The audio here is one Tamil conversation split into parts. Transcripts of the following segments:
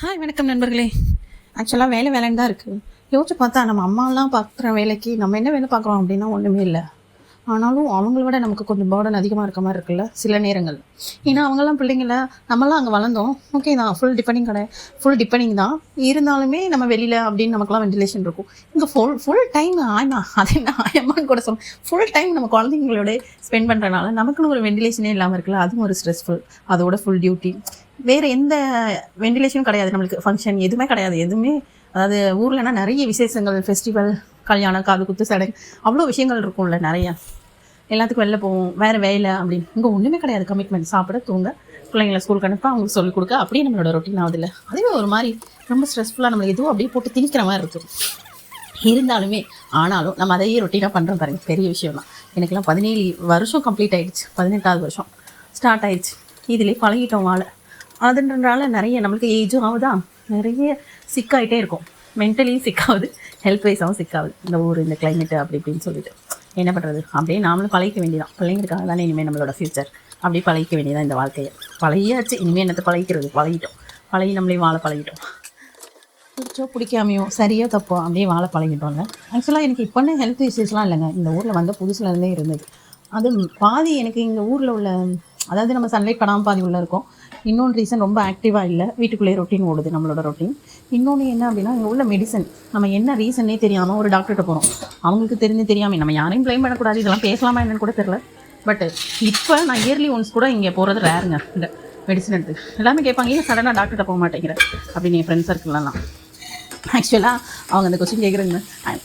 ஹாய் வணக்கம் நண்பர்களே. ஆக்சுவலாக வேலை வேலைன்னு தான் இருக்குது யோசிச்சு பார்த்தா நம்ம அம்மாலாம் பார்க்குற வேலைக்கு நம்ம என்ன வேலை பார்க்குறோம் அப்படின்னா ஒன்றுமே இல்லை. ஆனாலும் அவங்கள விட நமக்கு கொஞ்சம் பேர்டன் அதிகமாக இருக்க மாதிரி இருக்குல்ல? சில நேரங்கள். ஏன்னா அவங்கெல்லாம் பிள்ளைங்கள நம்மலாம் அங்கே வளர்ந்தோம். ஓகே தான் ஃபுல் டிபெண்டிங் கடை ஃபுல் டிபெண்டிங் தான். இருந்தாலுமே நம்ம வெளியில் அப்படின்னு நமக்குலாம் வென்டிலேஷன் இருக்கும். இங்கே ஃபுல் ஃபுல் டைம் ஆயமா அது என்ன ஆயமான்னு கூட சொல்லணும் ஃபுல் டைம் நம்ம குழந்தைங்களோட ஸ்பெண்ட் பண்ணுறனால நமக்குன்னு ஒரு வென்டிலேஷனே இல்லாமல் இருக்குல்ல அதுவும் ஒரு ஸ்ட்ரெஸ்ஃபுல் அதோட ஃபுல் டியூட்டி வேறு எந்த வென்டிலேஷனும் கிடையாது நம்மளுக்கு. ஃபங்க்ஷன் எதுவுமே கிடையாது. எதுவுமே அதாவது ஊர்லனா நிறைய விசேஷங்கள் ஃபெஸ்டிவல் கல்யாணம் காது குத்து சடங்கு. அவ்வளோ விஷயங்கள் இருக்கும்ல நிறைய. எல்லாத்துக்கும் வெளில போவோம். வேறு வேலை அப்படின்னு. இங்கே ஒன்றுமே கிடையாது. கமிட்மெண்ட் சாப்பிட தூங்க பிள்ளைங்களை ஸ்கூலுக்கு அனுப்ப அவங்களுக்கு சொல்லிக் கொடுக்க. அப்படியே நம்மளோட ரொட்டீன் ஆகுதுல்ல அதுவே ஒரு மாதிரி ரொம்ப ஸ்ட்ரெஸ்ஃபுல்லாக நம்மளுக்கு எதுவும் அப்படியே போட்டு திணிக்கிற மாதிரி இருக்கும். இருந்தாலுமே ஆனாலும் நம்ம அதையே ரொட்டீனாக பண்ணுறோம் பாருங்க. பெரிய விஷயம் தான் எனக்கெல்லாம் பதினேழு வருஷம் கம்ப்ளீட் ஆகிடுச்சு பதினெட்டாவது வருஷம். ஸ்டார்ட் ஆயிடுச்சு. இதிலே பழகிட்டோம் வாழை. அதுன்றனால நிறைய நம்மளுக்கு ஏஜும் ஆகுதா? நிறைய சிக்காயிட்டே இருக்கும். மென்டலியும் சிக்காகுது ஹெல்த் வைஸாகவும் சிக்காகுது இந்த ஊர் இந்த climate அப்படி இப்படின்னு சொல்லிட்டு. என்ன பண்ணுறது அப்படியே நாமளும் பழகிக்க வேண்டியதான் பிள்ளைங்களுக்காக தானே இனிமேல் நம்மளோட ஃப்யூச்சர் அப்படியே பழகிக்க வேண்டியதான் இந்த வாழ்க்கையை. பழகியாச்சு. இனிமேல் என்னத்தை பழகிக்கிறது? பழகிட்டோம். பழகி நம்மளே வாழ பழகிட்டோம். பிடிச்சோ பிடிக்காமையோ சரியோ தப்போ அப்படியே வாழ பழகிட்டோங்க ஆக்சுவலாக எனக்கு இப்போன்னு ஹெல்த் இஷ்யூஸ்லாம் இல்லைங்க. இந்த ஊரில் வந்த புதுசுலேருந்தே இருந்தது. அது பாதி எனக்கு இந்த ஊரில் உள்ள அதாவது நம்ம சன்லைட் படாமல் பாதி உள்ள இருக்கோம். இன்னொன்று ரீசன் ரொம்ப ஆக்டிவாக இல்லை. வீட்டுக்குள்ளேயே ரொட்டீன் ஓடுது நம்மளோட ரொட்டீன் இன்னொன்று என்ன அப்படின்னா இங்கே உள்ள மெடிசன் நம்ம என்ன ரீசன்னே தெரியாமல் ஒரு டாக்டர்கிட்ட போகிறோம் அவங்களுக்கு தெரிஞ்சு தெரியாமல் நம்ம யாரையும் ப்ளைம் பண்ணக்கூடாது. இதெல்லாம் பேசலாமா என்னன்னு கூட தெரில பட் இப்போ நான் இயர்லி ஒன்ஸ் கூட இங்கே போகிறது ரேருங்க இந்த மெடிசன் எடுத்து. எல்லாமே கேட்பாங்க ஏன் சடனாக டாக்டர்கிட்ட போக மாட்டேங்கிற? அப்படின்னு என் ஃப்ரெண்ட்ஸ் சர்க்கிள்லாம் ஆக்சுவலாக அவங்க அந்த கொஸ்டின் கேட்குறாங்க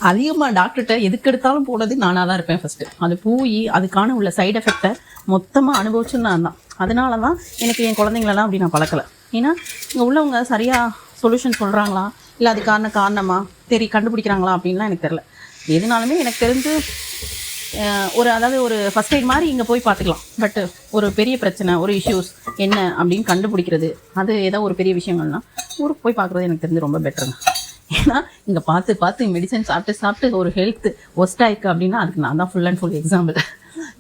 அதிகமாக டாக்டர்கிட்ட எதுக்கு எடுத்தாலும் போனது நானாக தான் இருப்பேன் ஃபஸ்ட்டு அது போய் அதுக்கான உள்ள சைடு எஃபெக்டை மொத்தமாக அனுபவிச்சு நான் தான். அதனால தான் எனக்கு என் குழந்தைங்களெல்லாம் அப்படி நான் பழக்கலை. ஏன்னா இங்கே உள்ளவங்க சரியாக சொல்யூஷன் சொல்கிறாங்களா இல்லை அதுக்கான காரணமா? தெரி கண்டுபிடிக்கிறாங்களா அப்படின்லாம் எனக்கு தெரில எதுனாலுமே எனக்கு தெரிஞ்சு ஒரு அதாவது ஒரு ஃபஸ்ட் எய்ட் மாதிரி இங்கே போய் பார்த்துக்கலாம். பட் ஒரு பெரிய பிரச்சனை ஒரு இஷ்யூஸ் என்ன அப்படின்னு கண்டுபிடிக்கிறது அது ஏதோ ஒரு பெரிய விஷயங்கள்னா ஊருக்கு போய் பார்க்குறது எனக்கு தெரிஞ்சு ரொம்ப பெட்டருங்க ஏன்னா இங்கே பார்த்து பார்த்து மெடிசன் சாப்பிட்டு சாப்பிட்டு ஒரு ஹெல்த் ஒஸ்டாயிருக்கு அப்படின்னா அதுக்கு நான் தான் ஃபுல் அண்ட் ஃபுல் எக்ஸாம்பிள்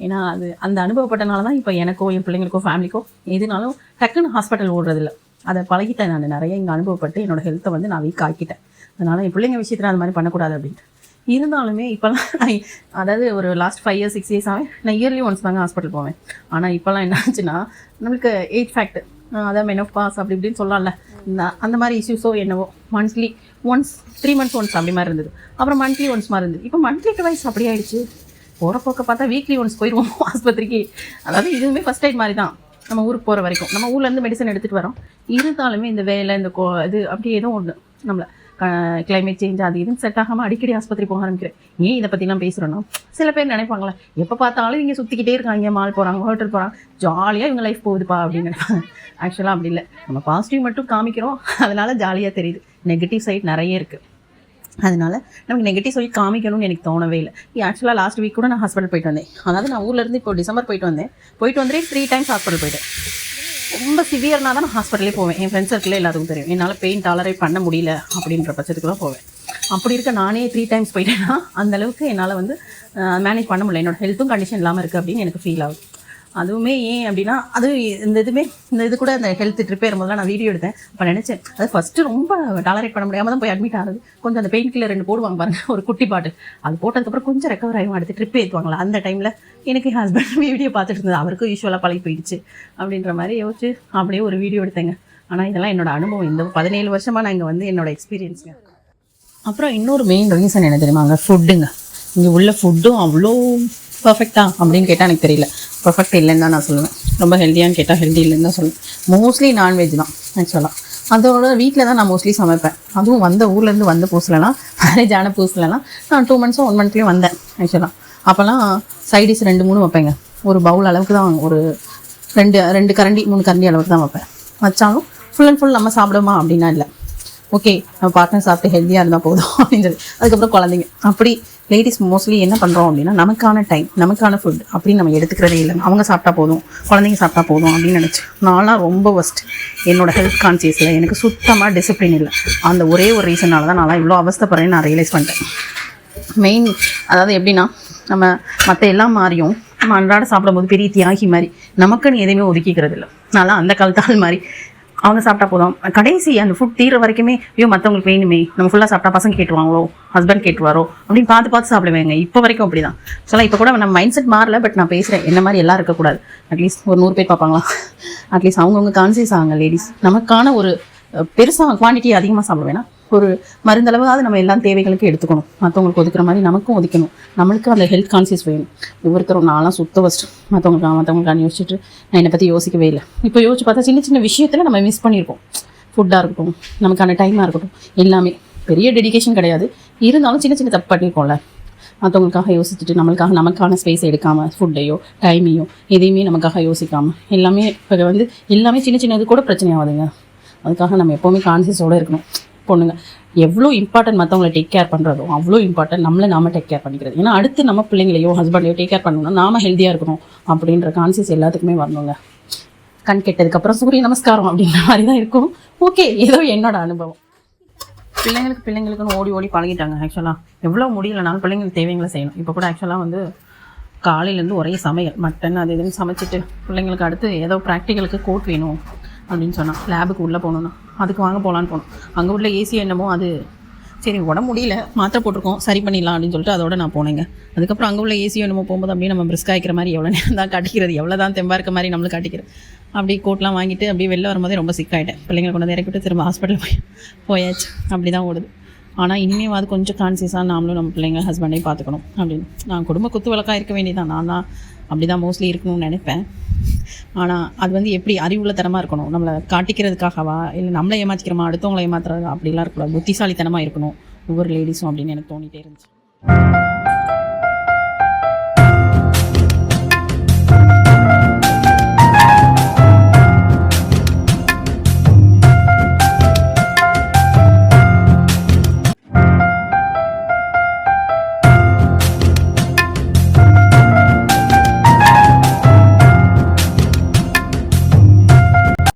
ஏன்னா அது அந்த அனுபவப்பட்டனால தான் இப்போ எனக்கோ என் பிள்ளைங்களுக்கோ ஃபேமிலிக்கோ எதுனாலும் டக்குன்னு ஹாஸ்பிட்டல் ஓடுறதில்ல. அதை பழகிட்டேன் நான். நிறைய இங்கே அனுபவப்பட்டு என்னோட ஹெல்த்தை வந்து நான் வீக் ஆக்கிட்டேன். அதனால் என் பிள்ளைங்க விஷயத்தில் அது மாதிரி பண்ணக்கூடாது அப்படின்ட்டு. இருந்தாலுமே இப்போல்லாம் நான் அதாவது ஒரு last five years six years ஆகவே நான் இயர்லி ஒன்ஸ் தாங்க ஹாஸ்பிட்டல் போவேன். ஆனால் இப்போல்லாம் என்ன ஆச்சுன்னா நம்மளுக்கு எயிட் ஃபேக்ட் அதான் மெனோப் பாஸ் அப்படி இப்படின்னு சொல்லலாம்ல இந்த அந்த மாதிரி இஷ்யூஸோ என்னவோ monthly once three months once அப்படி மாதிரி இருந்தது. அப்புறம் மந்த்லி ஒன்ஸ் மாதிரி இருந்தது. இப்போ மந்த்லி டுவைஸ் அப்படி ஆயிடுச்சு. போகிற போக்க பார்த்தா வீக்லி ஒன்ஸ் போயிடுவோம் ஆஸ்பத்திரிக்கு. அதாவது இதுவுமே ஃபஸ்ட் டைம் மாதிரி தான். நம்ம ஊருக்கு போகிற வரைக்கும். நம்ம ஊர்லேருந்து மெடிசன் எடுத்துகிட்டு வரோம். இருந்தாலுமே இந்த வேலை இந்த கோ இது அப்படி ஏதோ ஒன்று நம்மளை கிளைமேட் சேஞ்ச் அது இதுன்னு செட் ஆகாமல் அடிக்கடி ஆஸ்பத்திரி போக ஆரம்பிக்கிறேன். ஏன் இதை பற்றிலாம் பேசுகிறோன்னா சில பேர் நினைப்பாங்களே எப்போ பார்த்தாலும் இங்கே சுற்றிக்கிட்டே இருக்காங்க மால் போகிறாங்க ஹோட்டல் போகிறாங்க ஜாலியாக இவங்க லைஃப் போகுதுப்பா அப்படின்னு நினைப்பாங்க. ஆக்சுவலாக அப்படி இல்லை. நம்ம பாசிட்டிவ் மட்டும் காமிக்கிறோம். அதனால ஜாலியாக தெரியுது. நெகட்டிவ் சைட் நிறைய இருக்குது அதனால நமக்கு நெகட்டிவ் சொல்லி காமிக்கணும்னு எனக்கு தோணவே இல்லை. ஆக்சுவலாக லாஸ்ட் வீக் கூட நான் ஹாஸ்பிட்டல் போயிட்டு வந்தேன். அதாவது நான் ஊர்லேருந்து இப்போ டிசம்பர் போயிட்டு வந்தேன். போயிட்டு வந்துட்டு த்ரீ டைம்ஸ் ஹாஸ்பிட்டல் போயிட்டேன். ரொம்ப சிவியர்னா தான் நான் ஹாஸ்பிட்டலே போவேன். என் ஃப்ரெண்ட்ஸ் சர்க்கிளே எல்லாத்துக்கும் தெரியும். என்னால் பெயின் டாலரேட் பண்ண முடியல அப்படின்ற பட்சத்துக்கு தான் போவேன். அப்படி இருக்க நானே த்ரீ டைம்ஸ் போயிட்டேன்னா அந்த அளவுக்கு என்னால் வந்து மேனேஜ் பண்ண முடியல. என்னோட ஹெல்த்தும் கண்டிஷன் இல்லாமல் இருக்குது அப்படின்னு எனக்கு ஃபீல் ஆகுது. அதுவுமே ஏன் அப்படின்னா அது இந்த இதுவுமே இந்த இது கூட அந்த ஹெல்த் ட்ரிப் ஏறும்போதெல்லாம் நான் வீடியோ எடுத்தேன். அப்போ நினச்சேன் அது ஃபஸ்ட்டு ரொம்ப டாலரேட் பண்ண முடியாமல் தான் போய் அட்மிட் ஆகுது. கொஞ்சம் அந்த பெயின் கில்லர் ரெண்டு போடுவாங்க பாருங்க ஒரு குட்டி பாட்டு. அது போட்டதுக்கப்புறம் கொஞ்சம் ரெக்கவர் ஆகும் அடுத்து ட்ரிப் ஏற்றுவாங்களா அந்த டைமில் எனக்கு என் ஹஸ்பண்ட் வீடியோ பார்த்துட்டு இருந்தது. அவருக்கும் யூஸ்வலாக பழகி போயிடுச்சு அப்படின்ற மாதிரி யோசிச்சு அப்படியே ஒரு வீடியோ எடுத்தேங்க. ஆனால் இதெல்லாம் என்னோட அனுபவம். இந்த பதினேழு வருஷமாக நான் இங்கே வந்து என்னோட எக்ஸ்பீரியன்ஸுங்க அப்புறம் இன்னொரு மெயின் ரீசன் என்ன தெரியுமாங்க ஃபுட்டுங்க இங்கே உள்ள ஃபுட்டும் அவ்வளோ பர்ஃபெக்டா அப்படின்னு கேட்டால் எனக்கு தெரியல. பர்ஃபெக்ட் இல்லைன்னு தான் நான் சொல்லுவேன். ரொம்ப ஹெல்த்தியான்னு கேட்டால் ஹெல்தி இல்லைன்னு தான் சொல்லுவேன். மோஸ்ட்லி நான்வெஜ் தான் ஆக்சுவலாக அதோட வீட்டில் தான் நான் மோஸ்ட்லி சமைப்பேன். அதுவும் வந்த ஊர்லேருந்து வந்த புதுசுலலாம் மேரேஜ் ஆன புதுசுலலாம் நான் டூ மந்த்ஸும் ஒன் மந்த்லேயும் வந்தேன் ஆக்சுவலாக அப்போல்லாம் சைடிஸ் ரெண்டு மூணு வைப்பேங்க. ஒரு பவுல் அளவுக்கு தான் ஒரு ரெண்டு ரெண்டு கரண்டி மூணு கரண்டி அளவுக்கு தான் வைப்பேன். வச்சாலும் ஃபுல் அண்ட் ஃபுல் நம்ம சாப்பிடுமா அப்படின்னா இல்லை. ஓகே நம்ம பார்ட்னர் சாப்பிட்டு ஹெல்த்தியாக இருந்தால் போதும் அப்படின்னு சொல்லி. அதுக்கப்புறம் குழந்தைங்க. அப்படி லேடிஸ் மோஸ்ட்லி என்ன பண்ணுறோம் அப்படின்னா நமக்கான டைம் நமக்கான ஃபுட் அப்படின்னு நம்ம எடுத்துக்கிறதே இல்லை. அவங்க சாப்பிட்டா போதும். குழந்தைங்க சாப்பிட்டா போதும் அப்படின்னு நினச்சி நான்லாம் ரொம்ப ஒஸ்ட் என்னோட ஹெல்த் கான்சியஸில் எனக்கு சுத்தமாக டிசிப்ளின் இல்லை. அந்த ஒரே ஒரு ரீசனால தான் நான் இவ்வளோ அவஸ்தைப்படுறேன்னு நான் ரியலைஸ் பண்ணிட்டேன். மெயின் அதாவது எப்படின்னா நம்ம மற்ற எல்லாம் மாறியும் நம்ம அன்றாட சாப்பிடும்போது பெரிய தியாகி மாதிரி நமக்குன்னு எதையுமே ஒதுக்கிக்கிறது இல்லை. நான்லாம் அந்த காலத்தால் மாதிரி அவங்க சாப்பிட்டா போதும். கடைசி அந்த ஃபுட் தீர வரைக்குமே ஐயோ மற்றவங்களுக்கு வேணுமே நம்ம ஃபுல்லாக சாப்பிட்டா பசங்க கேட்டுவாங்களோ ஹஸ்பண்ட் கேட்டுவாரோ அப்படின்னு பார்த்து பார்த்து சாப்பிடுவேங்க. இப்போ வரைக்கும் அப்படி தான் ஆக்சுவலாக இப்போ கூட நம்ம மைண்ட் செட் மாறல பட் நான் பேசுகிறேன் என்ன மாதிரி எல்லாம் இருக்கக்கூடாது. அட்லீஸ்ட் ஒரு நூறு பேர் பார்ப்பாங்களா அட்லீஸ்ட் அவங்கவுங்க கான்சியஸ் ஆகுங்க லேடிஸ் நமக்கான ஒரு பெருசாக குவான்டிட்டி அதிகமாக சாப்பிட வேணாம். ஒரு மருந்தளவாவது நம்ம எல்லா தேவைகளுக்கும் எடுத்துக்கணும். மற்றவங்களுக்கு ஒதுக்குற மாதிரி நமக்கும் ஒதுக்கணும். நம்மளுக்கு அந்த ஹெல்த் கான்சியஸ் வேணும். ஒவ்வொருத்தரும் நான்லாம் சுத்த ஃபஸ்ட்டு மற்றவங்களுக்கு மற்றவங்களுக்கான யோசிச்சுட்டு நான் என்னை பற்றி யோசிக்கவே இல்லை. இப்போ யோசிச்சு பார்த்தா சின்ன சின்ன விஷயத்தில் நம்ம மிஸ் பண்ணியிருக்கோம். ஃபுட்டாக இருக்கட்டும் நமக்கான டைமாக இருக்கட்டும் எல்லாமே. பெரிய டெடிகேஷன் கிடையாது. இருந்தாலும் சின்ன சின்ன தப்பு பண்ணியிருக்கோம்ல. மற்றவங்களுக்காக யோசிச்சுட்டு நம்மளுக்காக நமக்கான ஸ்பேஸ் எடுக்காமல் ஃபுட்டையோ டைமையோ எதையுமே நமக்காக யோசிக்காமல் எல்லாமே இப்போ வந்து எல்லாமே சின்ன சின்னது கூட பிரச்சனை ஆகுதுங்க. அதுக்காக நம்ம எப்போவுமே கான்சியஸோடு இருக்கணும். பொண்ணுங்க எவ்வளோ இம்பார்ட்டன்ட் மற்றவங்கள டேக் கேர் பண்ணுறதோ அவ்வளோ இம்பார்ட்டன்ட் நம்மளை நாம டேக் கேர் பண்ணிக்கிறது. ஏன்னா அடுத்து நம்ம பிள்ளைங்களையோ ஹஸ்பண்டையோ டேக் கேர் பண்ணணும்னா நாம ஹெல்த்தியாக இருக்கணும் அப்படின்ற கான்சியஸ் எல்லாத்துக்குமே வரணுங்க. கண் கெட்டதுக்கப்புறம் சூரிய நமஸ்காரம் அப்படின்ற மாதிரி தான் இருக்கும். ஓகே ஏதோ என்னோட அனுபவம். பிள்ளைங்களுக்கு பிள்ளைங்களுக்குன்னு ஓடி ஓடி பழகிட்டாங்க ஆக்சுவலாக எவ்வளோ முடியலனாலும் பிள்ளைங்களுக்கு தேவைங்களை செய்யணும். இப்போ கூட ஆக்சுவலாக வந்து காலையிலேருந்து ஒரே சமையல் மட்டன் அது இதுன்னு சமைச்சிட்டு பிள்ளைங்களுக்கு அடுத்து ஏதோ ப்ராக்டிக்கலுக்கு கோட் வேணும். அப்படின்னு சொன்னான். லேபுக்கு உள்ளே போகணுன்னா அதுக்கு வாங்க போகலான்னு போனோம். அங்கே உள்ள ஏசி என்னமோ அது சரி உடம்பு முடியல மாத்திரை போட்டிருக்கோம் சரி பண்ணிடலாம் அப்படின்னு சொல்லிட்டு அதோட நான் போனேங்க. அதுக்கப்புறம் அங்கே உள்ள ஏசி என்னமோ போகும்போது அப்படியே நம்ம பிரிஸ்க் ஆகிக்கிற மாதிரி எவ்வளோ நேரம் தான் காட்டிக்கிறது எவ்வளோ தான் தெம்பாக இருக்க மாதிரி நம்மளுக்கு காட்டிக்கிறது அப்படி கோட்லாம் வாங்கிட்டு அப்படியே வெளில வரும்போதே ரொம்ப சிக்காயிட்டேன் பிள்ளைங்களை கொண்டு வந்து இறக்கி விட்டு திரும்ப ஹாஸ்பிட்டல் போய் போயாச்சு. அப்படி தான் ஓடுது. ஆனால் இனிமேவாது அது கொஞ்சம் கான்சியஸாக நாமளும் நம்ம பிள்ளைங்க ஹஸ்பண்டையும் பார்த்துக்கணும் அப்படின்னு. நான் குடும்ப குத்து வழக்காக இருக்க வேண்டியதான் நான் தான் அப்படி தான் மோஸ்ட்லி இருக்கணும்னு நினைப்பேன். ஆனால் அது வந்து எப்படி அறிவுள்ள தரமாக இருக்கணும்? நம்மளை காட்டிக்கிறதுக்காகவா? இல்லை நம்மளை ஏமாற்றிக்கிறோமா அடுத்தவங்களை ஏமாத்துறதா? அப்படிலாம் இருக்கக்கூடாது. புத்திசாலித்தனமாக இருக்கணும். ஒவ்வொரு லேடிஸும் அப்படின்னு எனக்கு தோணிட்டே இருந்துச்சு.